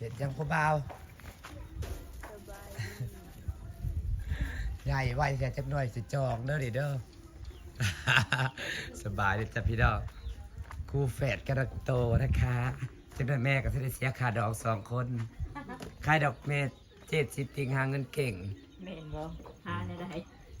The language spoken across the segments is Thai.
เห็ดยังพ่อเบาวสบายใหญ่ไว้แต่จักหน่อยสิจองเด้อดิเด้อ สบายเลยจ้ะพี่น้องคู่แฝดกระโตนะคะจักหน่อยแม่ก็จะได้เสียค่าดอกสองคนค่ายดอกเมตเจ็ดสิบติงหาเงินเก่งเมนบ่หาในใด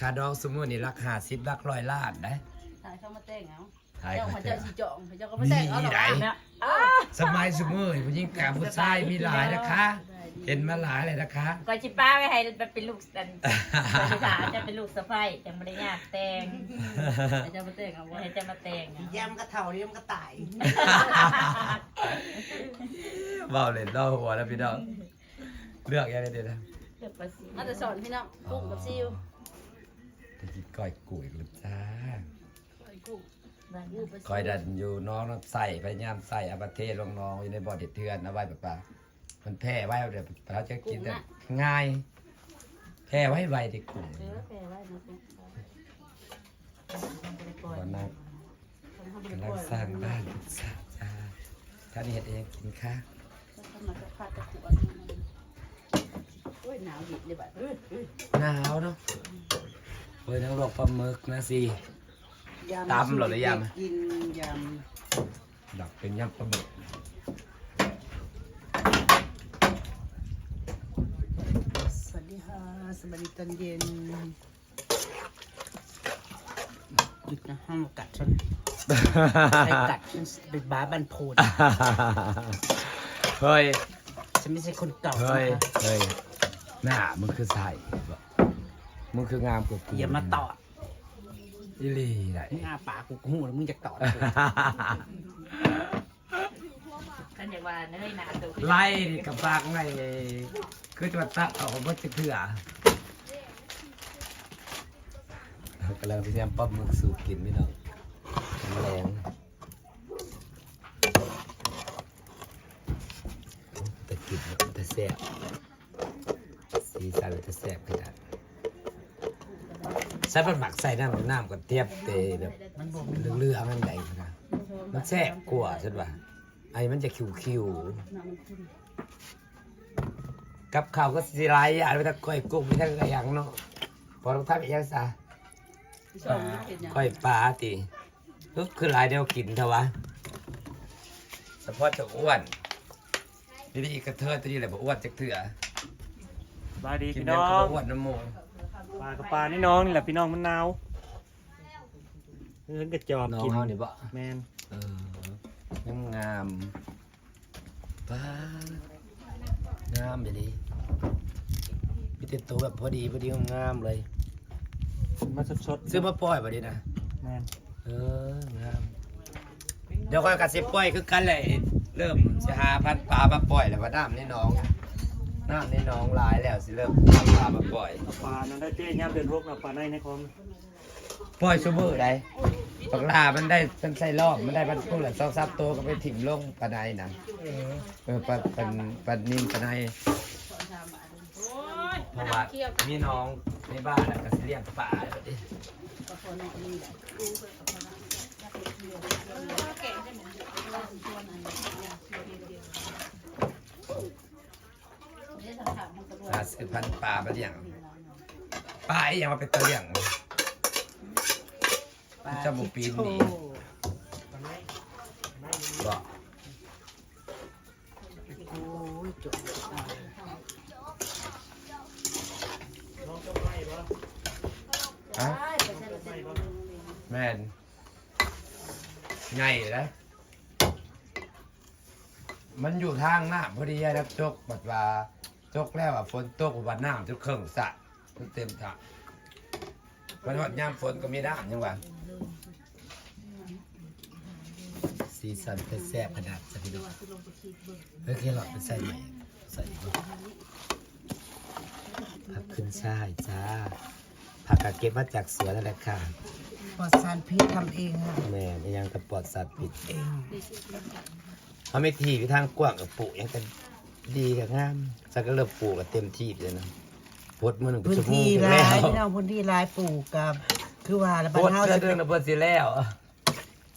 ค่าดอกสมมุตินี่ราคาสิบลักร้อยล้านได้ถ่ายเข้ามาแต่งเอาถ่ายเจ้ามามาเถเจ้าอะสิจองเจ้าก็มาแต่งเอาหรอนี่ไหนนะ สมัยสมุยผู้หญิงกับผู้ชายมีหลายนะคะ เห็นมาหลายเลยนะคะก็จิป้าไว้ให้มันเป็นลูกสันภาษาจะเป็นลูกสะใภ้จังบ่ได้ยากแต่งเจ้ามาแต่งเอาบ่ไว้ให้จะมาแต่งแยมกระเท่าเลี้ยมกระต่ายเบาเลยเล่าหัวแล้วพี่น้องเลือกยังไงดีนะเลือกประสิมาแต่สอนพี่น้องกุ้งกับซิวตะกี้ก้อยกุ๋ยกับจ้าไอ้กุ้ง บ้านกุ้งไปก้อยดันอยู่น้องน้ำใส่พยายามใส่อาประเทศลงน้องอยู่ในบ่อเด็ดเทือนเอาไว้แบบว่ามันแพร่ไว้เอาเดี๋ยวเราจะกินแต่ง่าย แพร่ไว้ไวที่กลุ่มเออแปลไว้นะกุ้งวันนั้นทำให้กำดูลังก่อนสร้างบ้านสร้างจ้าท่านเห็ดเองกินค่ะทำมาจะขาดตะกั่วโอ้ยหนาวหยิบเลยบัดเอ้ยเอ้ยหนาวเนาะเฮ้ยทั้งโลกปลาหมึกนะสิยำ ตำเหรอหรือยำ กินยดักเป็นยำปลาหมึกำสวัสดีค่ะสวัสดีตอนเย็นหยุดนะห้ามกัดฉันไปกัดฉันเป็นบ้าบันโพดเฮ้ย ฉันไม่ใช่คนเก่าเฮ้ยนะคะเฮ้ย หน้ามึงคือใส่มึงคืองามกว่ากูอย่ามาตอด อีหลีไหนมึงอาปากกูหูแล้วมึงจะตอดกูท่านอยากว่าเนยหนาตัวไล่ดิกับปากไงคือจะมาตัดออกมาจะเถื่อเรากำลังพยายามปรับมึกสูตรกินพี่น้องแรงแต่กินแต่แซ่บสีสันแต่แซ่บขนาดใส่เป็นหมักใส่น้ำน้ำกับเทียบเตะแบบมันบอกเลือๆมันใดนะมันแซ่บกว่าใช่ป่ะไอ้มันจะคิวๆกับข้าวก็สิไรอะไปทั้งก้อยกุ้งไปทั้งอะไรอย่างเนาะพอเราทำอีกอย่างซะชอบมันเป็นยังก้อยปลาติก็คือหลายเดียวกินเถอะวะเฉพาะจะอ้วนนี่ได้อีกกระเทยตัวนี้แหละบ่อ้วนจักเถื่อสบายดีกินพี่เดียวน้อก็งบ่อ้วนน้ำหมูป ลากับปลานี่น้องนี่แหละพี่น้องมันหนาวเพิ่งกระจอบน้องกินเฮานี่บ่แมนเอองามๆป้าดงามไปดิมีแต่ตัวแบบพอดีพอดีงามๆเลย มาสดสดซื้อมาปล่อยบ่ดีนะ แมนเอองาม เดี๋ยวก็กระสิบปล่อยคือกันเลย เริ่มจะหาพันปลามาปล่อยแล้วว่าน้ำในหน้อง น้ำในหน้องหลายแล้วสิเริ่มหาปลามาปล่อยเอาปลานั่นได้เจ๊ย่ำเดือนหกนะปลาในในคลองปล่อยชั่วโมงใดปักลามันได้เป็นไส้รอบมันได้มันตัวละสองสามตัวก็ไปถิ่มลงปลาใดนะเออปลาปลาปลานิ่มปลาในเพราะว่ามีน้องในบ้านน่ะก็สิเลี้ยงปลาแบบนี้ ปลาซื้อพันธุ์ปลามาเลี้ยงปลาอ้ยังมาเป็นตัวเลี้ยงวะจมูกปีนนีบอกอะแม่นไงนะมันอยู่ทางหน้าพอดีนะจกบัดว่า จกแล้วอะฝนตกบัดน้ำทุกเครื่องสระมันเต็มถังมันหอดยามฝนก็มีน้ำยังวะสีสันเป็นแซ่บขนาดจะไปดูเฮ้ยแค่หลอดเป็นใส่ไหมใส่ดูผักขึ้นช่ายจ้าผักกะเก็บมาจากสวนนั่นแหละค่ะปลอดสารพิษทำเองค่ะแม่นยังกระปลอดสัตว์ผิดเองเขาไม่ทีไปทางกว้างกับปลูกยังกัน ดีกับงามสักก็เริ่มปลูกกับเต็มที่เลยนะพดมือหนึ่งพื้นชั่วโมงที่ถึงร้าแล้ยวพี่น้องพื้นที่ร้ายปลูกกับ คือว่าละพบ้าดนเฮาเพื่อสิเดือนนะเพื่อสิแล้ว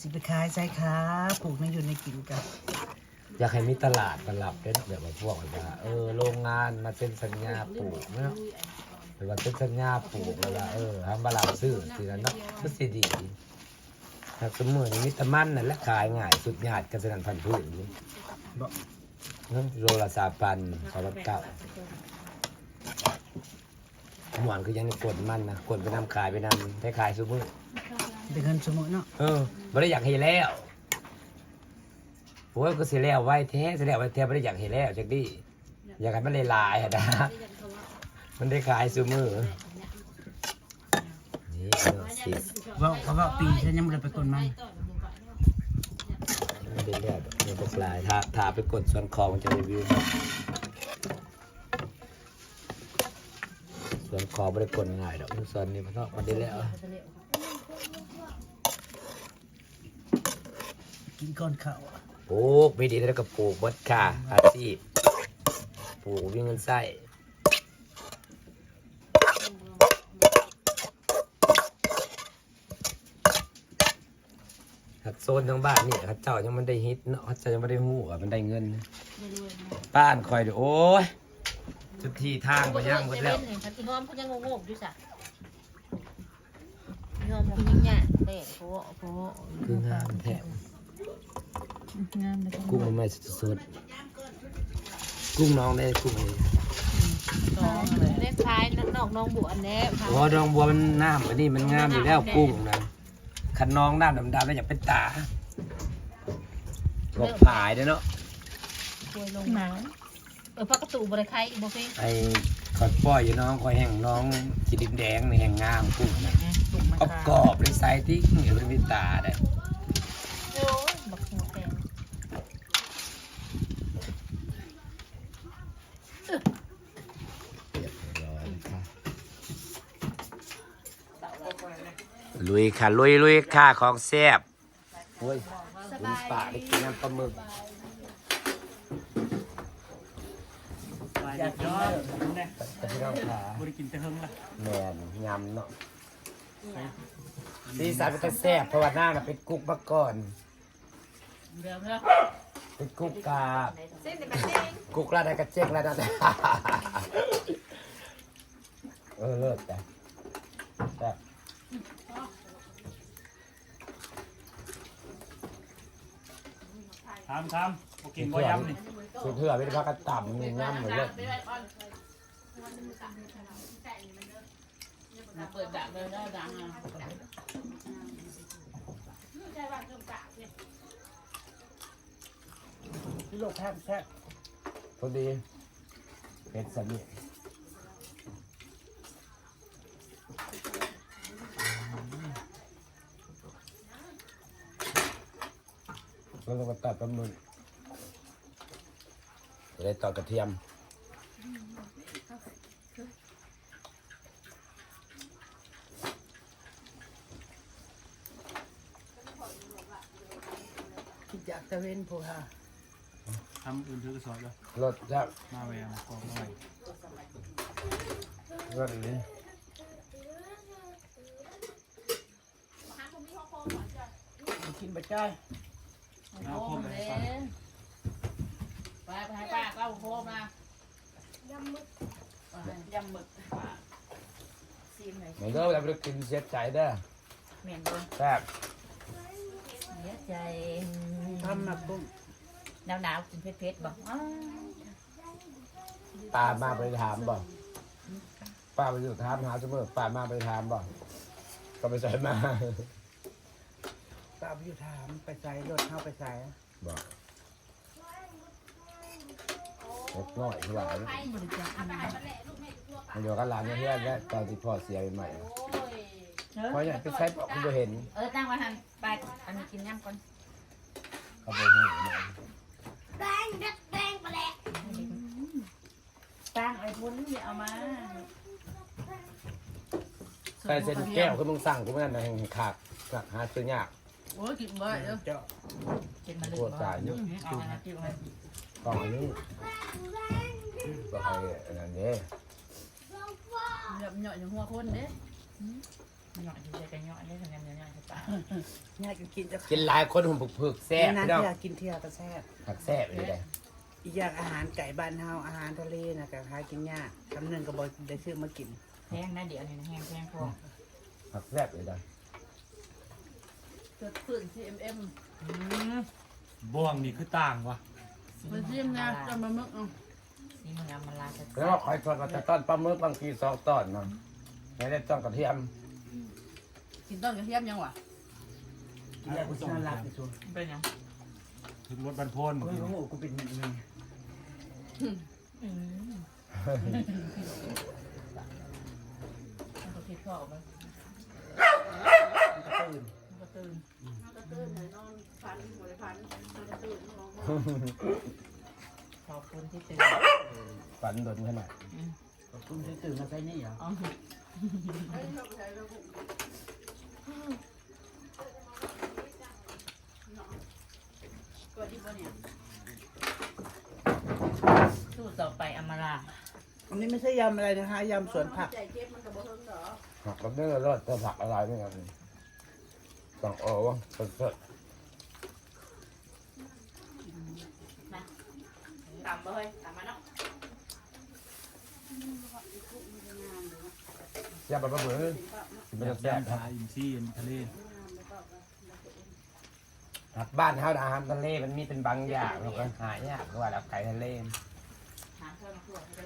สิไปขายใช่ค่ะปลูกในอยู่ในกินกับ อยากให้มีตลาดตลับเป็นแบบว่าพวกแบบว่าเออโรงงานมาเป็นสัญญาปลูกเนาะหรือว่าเป็นสัญญาปลูกแล้วว่าเออทำบาลานซื้อสิแล้วเนาะมันสิดีถ้าสมมติมีแตะมันนั่นแหละขายง่ายสุดยอดกันสนั่นพันธุ์พื้นอยู่บ่เนาะ โลละสามพันสองพันเก้าหมวนคือยังกดมันนะกดไปนำขายไปนำให้ขายซุมือเป็นเงินสมุนเนาะเออไม่ได้อยากเห็นแล้วโอ้ยก็เสียแล้วไว้แท้เสียแล้วไว้แท้ไม่ได้อยากเห็นแล้วจักดิอยากให้มันเลยลายๆอะนะมันได้ขายซุมือนี่เออสิเว่าเขาว่าปีฉันยังไม่ได้ไปกดมัน มันได้แล้วมันบกลายถ้าถ้าไปกดส่วนคอมันจะรีวิวส่วนคอไม่ได้กดง่ายดอกส่วนนี้มันก็มันได้แล้วกินก่อนเขาวปลูกไม่ดีแล้วก็ปลูกบดค่ะอาชีพปลูกวิ่งเงินไส้หัด โซนทั้งบ้านนี่เขาเจ้ายังไม่ได้ฮิตเนาะเขาเจ้ายังไม่ได้หู้ว่ามันได้เงินนะบ้านคอยดูโอ้ยจุดที่ทางไปย่างหมดแล้วพัติหอมเขายังงงๆอยู่จ้ะยอมคุณยังเนี่ยเด็กโผล่โผล่คืองามแท้งามเลยกุ้งมันไม่สดๆกุ้งน้องได้กุ้งนี่น้องเล่นคล้ายนอกน้องบัวอันนี้ค่ะโอ้ดองบัวมันน้ำอันนี้มันงามอยู่แล้วกุ้งนะ คันน้องน้ำดำๆแล้วอยากเป็นตาบอกผายเด้อเนาะช่วยลงมาเออพักกระตูบริไข่บ่เพ่งไอ้คอยปล่อยอยู่น้องคอยแห่งน้องสีดินแดงนี่แห่งงามกุ้งนะตุ่มมันกรอบกรอบๆเลยไซส์ที่เหนียวเป็นตาได้ โอ้ยบักหัวแกง เรียบร้อยค่ะ ลุยค่ะลุยลุยค่ะของแซ่บโอ้ยลุยปากได้กินน้ำปลาหมึกอยากยอดเนี่ยแต่พี่น้องขาบริกินแต่เฮิงล่ะแมนยำเนาะสีสันมันก็แซ่บเพราะว่าหน้าน่ะเป็นกุ๊กมาก่อนเดี๋ยวเนาะเป็นกุ๊กกาเส้นแต่แบบเด้งกุ๊กลาดกระเจ๊กลาดนะเออเลิศจ้ะแซ่บ ทำทำโอเคบ่ยำนี่สุดเถื่อไม่ได้พักกระต่ำนี่ย่ำเหมือนเลิศเปิดดักเลยได้ดังอะโลกแทบแทบพอดีเป็ดสนิทแล้ว เราก็ตัดปลาหมึกจะได้ต่อกระเทียมคิดอยากตะเวนพวกฮะทำอื่นถือกระสอบเลยรสจับมาแหวงกองหน่อยรสนี้กินบะจ้อย น้ำคมเลยไปไปให้ป้าเข้าโคมนะยำหมึกยำหมึกซีมหน่อยเหมือนเดิมแต่ไม่ได้กินเสียใจเด้อเหม็นเลยแซ่บเสียใจทำมากุ้งหนาวหนาวๆกินเผ็ดๆบอกอ้าวป้ามาไปถามบ่ป้าไปอยู่ถามหาเสมอป้ามาไปถามบ่ก็ไปใส่มา ตาไปอยู่ถามไปใส่รถเข้าไปใส่บอกเล็กน้อยหวานมันเดียวกันหลานเนี่ยเพื่อนและตอนที่พ่อเสียใหม่เพราะอย่างไปใช้บอกคุณจะเห็น เออตั้งไว้หันไปอันนี้กินน้ำก่อนเขาบอกหูเนี่ยตั้งไอ้พุ้นนี่เอามาใส่เส้นแก้วคือมึงสั่งกูไม่นั่นนะแห่งขาดสักหาซื้อยาก โอ้ยกินบ่อยเด้อเจ้ากินมาเลยปวดจ่ายเยอะเอาอันนั้นจิ้มให้กล่องอันนี้ก็ให้อันนั้นเด้แบบเหยาะอย่างหัวคนเด้มันหน่อยที่จะกันย่อยได้ทำงานเนื้อจะตายเนี่ยกินกินจะกินหลายคนหุ่นผึกๆแซ่บนั่นพี่น้องเที่ยกินเที่ยวก็แซ่บผักแซ่บเลยได้อีกอย่างอาหารไก่บ้านเฮาอาหารทะเลนะก็หากินยากคำนึงก็บ่ได้ซื้อมากินแห้งนะเดี๋ยวนี้แห้งแห้งพอผักแซ่บเลย ได้เกิดขึ้น CMM อืมบ่วงนี่คือต่างวะมันจิ้มนะจะมามึกเอานี่มึงเอามาลาจะแล้วก็คอยทอดกับตอนปลาหมึกบางทีสองตอนเนาะไม่ได้ต้องกระเทียมกินต้นกระเทียมยังวะอีกอย่างกูสินอนหลับไปชัวเป็นยังถึงรถบรรพนโอ้โหกูเป็นอย่างนี้อืมมันก็คิดพ่อออกมามันก็ ตื่นมันก็ตื่นก็ตื่นเลยนอนพันหัวพันมันก็ตื่นมองขอบคุณที่ตื่นฝันโดนขนาดขอบคุณที่ตื่นมาใส่นี่เหรออ๋อเฮ้ยเราไปใช้เราบุกก็ที่บ้านเนี่ยสู้ต่อไปอำมาลาอันนี้ไม่ใช่ยำอะไรนะคะยำสวนผักใจเก็บมันก็บ่เฮิงเหรอผักกับเนื้อรสจะผักอะไรไม่กันต้ องโอ้วะสดตามเลยตามมาเนาะๆอย่าไปประเบิดมันจะแซ่บปลาอินทรีทะเลครับบ้านเฮาอาหารทะเลมันมีเป็นบางอย่างเราก็หายากเพราะว่าเราไก่ทะเลหาเพิ่มทั่วให้ได้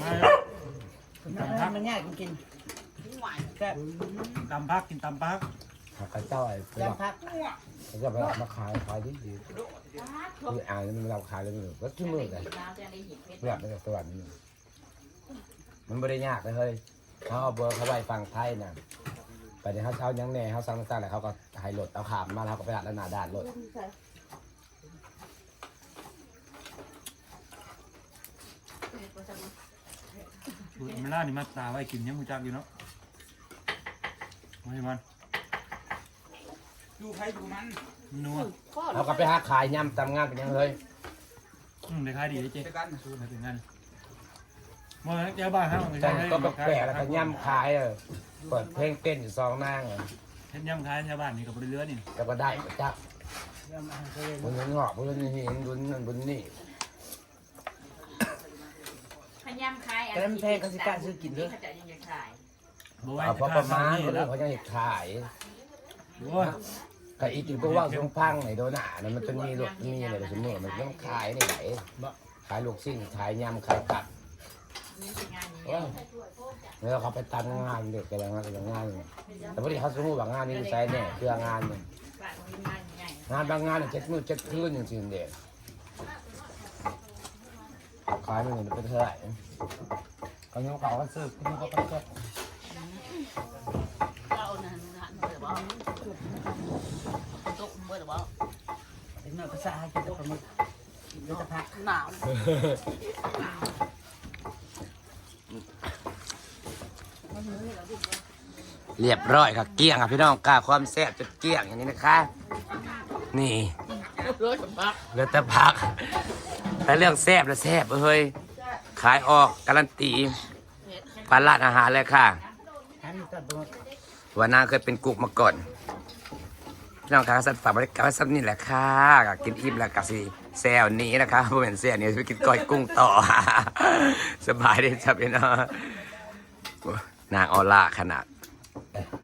มา มันยากจริงทิ้งหวานๆแซ่บตำพักกินตำพักผักกระเจ้าไอ้เปลือกยำผักเขาจะไปเอามาขายขายดีดีๆคืออ่านแล้วมันเราขายแล้วมันก็ชั่วโมงเลยน้ำจะได้หินเพชรเปลือกมันจากสวรรค์นี่มันไม่ได้ยากเลยเฮ้ยเขาเอาเบอร์เขาไว้ฟังไทยน่ะไปในเขาเช้ายังแน่เขาสั่งต่างๆแล้วเขาก็ให้รถเอาขามมาแล้วเขาก็ไปอัดแล้วหนาด่านรถ สูตรมันล่านี่มาตาไว้กินยังมูจักอยู่เนาะมาให้มันดูใครดูมันนัวเขาก็ไปหาขายย่ำตามงานเป็นยังเฮ้ยอืมได้ขายดีได้เจ๊กันสูตรไหนเป็นงั้นมาแก้บ้านฮะมันแต่งก็แปลกแล้วก็ย่ำขายเออเปิดเพลงเต้นอยู่สองนางเออเฮ็ดย่ำขายแถวบ้านนี่กับบริเรือนี่แล้วก็ได้ก็จักยำอาหารทะเลบุญนี้งอกบุญนี้หินบุญนั่นบุญนี่ ยำคายแต่มันแพงก็สิกล้าซื้อกินเด้อเขาจะยังจะขายบ่ไว้เอาพอจะประค่ามาณนี่ก็แล้วเขาจะให้ขายโอ้ยก็อีกทีก็ว่าช่วงพังไหนโดนหนาเนี่ยมันจะมีรถมีอะไรแบบนี้มันต้องขายนี่ไหนขายลูกชิ้นขายยำขายผักนี่เป็นงานนี้เออแล้วเขาไปตันงานเด็กกันแล้วงานกันงานเนี่ยแต่พอดีเขาสมมติว่างานนี้ใช้แน่เพื่องานเนี่ยบ้านมีงานใหญ่งานบางงานเนี่ยเจ็ดมื้อเจ็ดคืนจริงๆเด็ก ขายมันเงินเป็นเท่าไหร่เขาเนี่ยเขาก็ซื้อเขาก็ไปเช็คเราเนี่ยนะเมื่อบ่ตกเมื่อบ่เป็นหน่อภาษากินแต่ปลาหมึกกินแต่ผักหนาวเรียบร้อยครับเกลี้ยงครับพี่น้องกล้าความแซ่บจนเกลี้ยงอย่างนี้นะคะ นี่ ร้อยบักเหลือแต่พัก แต่เรื่องแซ่บแล้วแซ่บเฮ้ย ขายออกการันตีพันร้านอาหารเลยค่ะอันน้าเคยเป็นกุ๊กมาก่อนพี่น้องครับสัตว์ฝากบริการไว้สักนี่แหละค่ะกินอิ่มแล้วกับสิแซวนี้นะคะผมเป็นแซวนี้ไปกินก้อยกุ้งต่อ สบายดีจ้ะพี่น้องนางออล่าขนาด